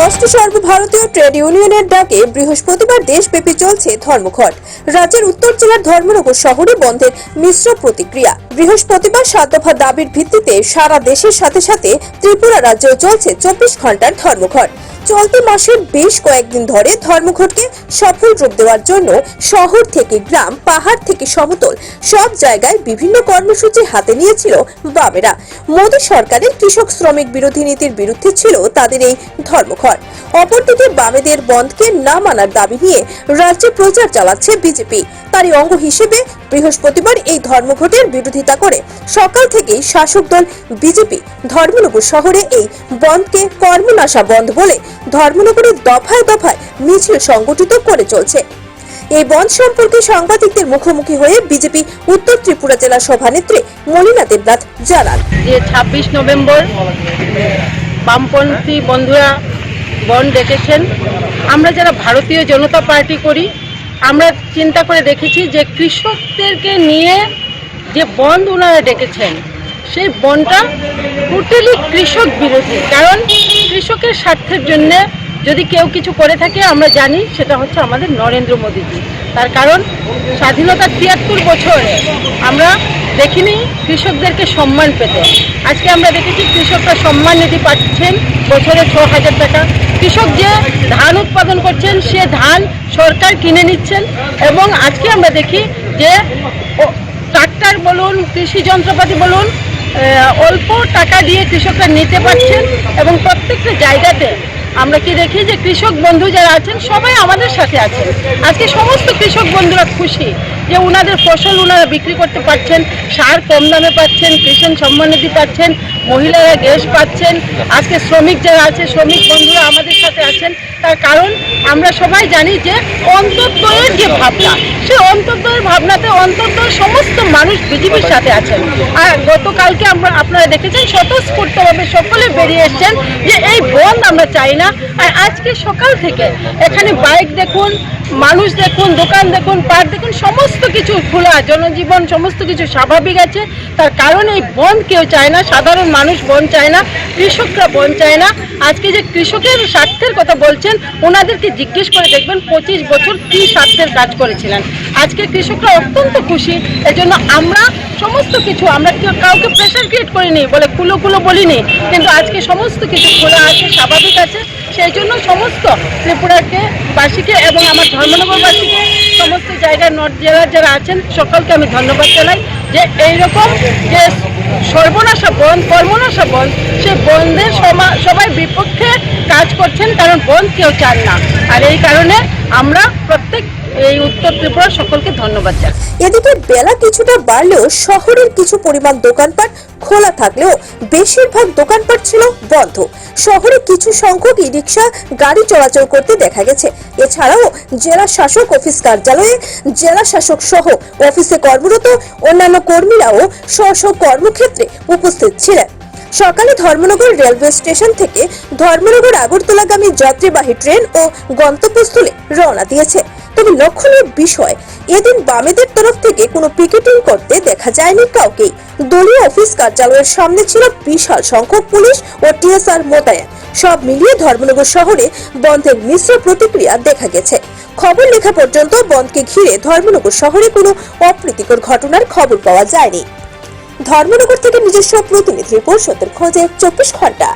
ষষ্ঠ সর্বভারতীয় ট্রেড ইউনিয়নের ডাকে বৃহস্পতিবার দেশব্যাপী চলছে ধর্মঘট। রাজ্যের উত্তর জেলার ধর্মনগর শহরে বন্ধের মিশ্র প্রতিক্রিয়া। বৃহস্পতিবার সাত দফা দাবির ভিত্তিতে সারা দেশের সাথে সাথে ত্রিপুরা রাজ্যেও চলছে চব্বিশ ঘণ্টার ধর্মঘট। চলতি মাসের বেশ কয়েকদিন ধরে ধর্মঘটকে সফল রূপ দেওয়ার জন্য শহর থেকে গ্রাম, পাহাড় থেকে সমতল সব জায়গায় বিভিন্ন কর্মসূচি হাতে নিয়েছিল বামেরা। মোদী সরকারের কৃষক শ্রমিক বিরোধী নীতির বিরুদ্ধে ছিল তাদের এই ধর্মঘট। অপরদিকে বামেদের বন্ধকে না মানার দাবি নিয়ে রাজ্যে প্রচার চালাচ্ছে বিজেপি। তারই অঙ্গ হিসেবে বৃহস্পতিবার এই ধর্মঘটের বিরোধিতা করে সকাল থেকেই শাসক দল বিজেপি ধর্মনগর শহরে এই বন্ধকে কর্মনাশা বন্ধ বলে ধর্মনগরের দফায় দফায় মিছিল সংগঠিত করে চলছে। এই বন্ধ সম্পর্কে সাংবাদিকদের মুখোমুখি হয়ে বিজেপি উত্তর ত্রিপুরা জেলা সভানেত্রী মলিনা দেবনাথ জানান। যে ছাব্বিশ নভেম্বর বামপন্থী বন্ধুরা বন ডেকেছেন। আমরা যারা ভারতীয় জনতা পার্টি করি, আমরা চিন্তা করে দেখেছি যে কৃষকদেরকে নিয়ে যে বন্ধ ওনারা ডেকেছেন, সেই বনটা টোটালি কৃষক বিরোধী। কারণ কৃষকের স্বার্থের জন্য যদি কেউ কিছু করে থাকে, আমরা জানি সেটা হচ্ছে আমাদের নরেন্দ্র মোদীজি। তার কারণ স্বাধীনতার তিয়াত্তর বছরে আমরা দেখিনি কৃষকদেরকে সম্মান পেতে। আজকে আমরা দেখেছি কৃষকরা সম্মান নিধি পাচ্ছেন, বছরে ছ হাজার টাকা। কৃষক যে ধান উৎপাদন করছেন, সে ধান সরকার কিনে নিচ্ছেন এবং আজকে আমরা দেখি যে ট্রাক্টর বলুন, কৃষি যন্ত্রপাতি বলুন অল্প টাকা দিয়ে কৃষকরা নিতে পারছেন এবং প্রত্যেকটা জায়গাতে আমরা কি দেখি যে কৃষক বন্ধু যারা আছেন, সবাই আমাদের সাথে আছেন। আজকে সমস্ত কৃষক বন্ধুরা খুশি। যে ওনাদের ফসল ওনারা বিক্রি করতে পারছেন, সার কম দামে পাচ্ছেন কৃষক সম্মানিধি পাচ্ছেন, মহিলারা গ্যাস পাচ্ছেন, আজকে শ্রমিক যারা আছে, শ্রমিক বন্ধুরা আমাদের সাথে আছেন, তার কারণ আমরা সবাই জানি যে অন্তর্দয়ের যে ভাবনা সেই অন্তর্দয়ের ভাবনাতে অন্তর্দয় সমস্ত মানুষ বিজেপির সাথে আছেন। আর গতকালকে আমরা, আপনারা দেখেছেন, স্বতঃস্ফূর্তভাবে সকলে বেরিয়ে এসছেন যে এই বন্ধ আমরা চাই না। আর আজকে সকাল থেকে এখানে বাইক দেখুন, মানুষ দেখুন, দোকান দেখুন, পার্ক দেখুন, সমস্ত কিছু খোলা, জনজীবন সমস্ত কিছু স্বাভাবিক আছে। তার কারণ এই বন্ধ কেউ চায় না, সাধারণ মানুষ বন চায় না, কৃষকরা বন্ধ চায় না। আজকে যে কৃষকের স্বার্থের কথা বলছেন, ওনাদেরকে জিজ্ঞেস করে দেখবেন পঁচিশ বছর কী স্বার্থের কাজ করেছিলেন। আজকে কৃষকরা অত্যন্ত খুশি, এজন্য আমরা সমস্ত কিছু, আমরা কেউ কাউকে প্রেশার ক্রিয়েট করিনি বলে খুলো খুলো বলিনি, কিন্তু আজকে সমস্ত কিছু খোলা আছে, স্বাভাবিক আছে। সেই জন্য সমস্ত ত্রিপুরাকে বাসীকে এবং আমার ধর্মনগরবাসীকে সমস্ত জায়গায় নর্থ জেলার যারা আছেন, সকলকে আমি ধন্যবাদ জানাই যে এইরকম যে সর্বনাশা বন্ধ কর্মনাশা বন্ধ সেই বন্ধের সবাই বিপক্ষে কাজ করছেন, কারণ বন্ধ কেউ চান না। আর এই কারণে আমরা প্রত্যেক, এই উত্তর ত্রিপুরা সকলকে ধন্যবাদ জানাই। এদিকে বেলা কিছুটা বাড়লেও শহরের কিছু পরিমাণ দোকানপাট খোলা থাকলেও বেশিরভাগ দোকানপাট ছিল বন্ধ। শহরে কিছু সংখ্যক ই রিক্সা গাড়ি চলাচল করতে দেখা গেছে। এছাড়াও জেলা শাসক অফিস কার্যালয়ে জেলা শাসক সহ অফিসে কর্মরত অন্যান্য কর্মীরাও স্ব কর্মক্ষেত্রে উপস্থিত ছিলেন। সকালে ধর্মনগর রেলওয়ে স্টেশন থেকে ধর্মনগর আগরতলাগামী যাত্রীবাহী ট্রেন ও গন্তব্যস্থলে রওনা দিয়েছে। তবে লক্ষণীয় বিষয়, এদিন বামেদের তরফ থেকে কোনো পিকেটিং করতে দেখা যায়নি কাউকেই। দলীয় অফিস কার্যালয়ের সামনে ছিল বিশাল সংখ্যক পুলিশ ও টিএসআর মোতায়েন। সব মিলিয়ে ধর্মনগর শহরে বন্ধের মিশ্র প্রতিক্রিয়া দেখা গেছে। খবর লেখা পর্যন্ত বন্ধকে ঘিরে ধর্মনগর শহরে কোনো অপ্রীতিকর ঘটনার খবর পাওয়া যায়নি। ধর্মনগর থেকে নিজস্ব প্রতিনিধি রিপোর্ট সত্যের খোঁজে চব্বিশ ঘণ্টা।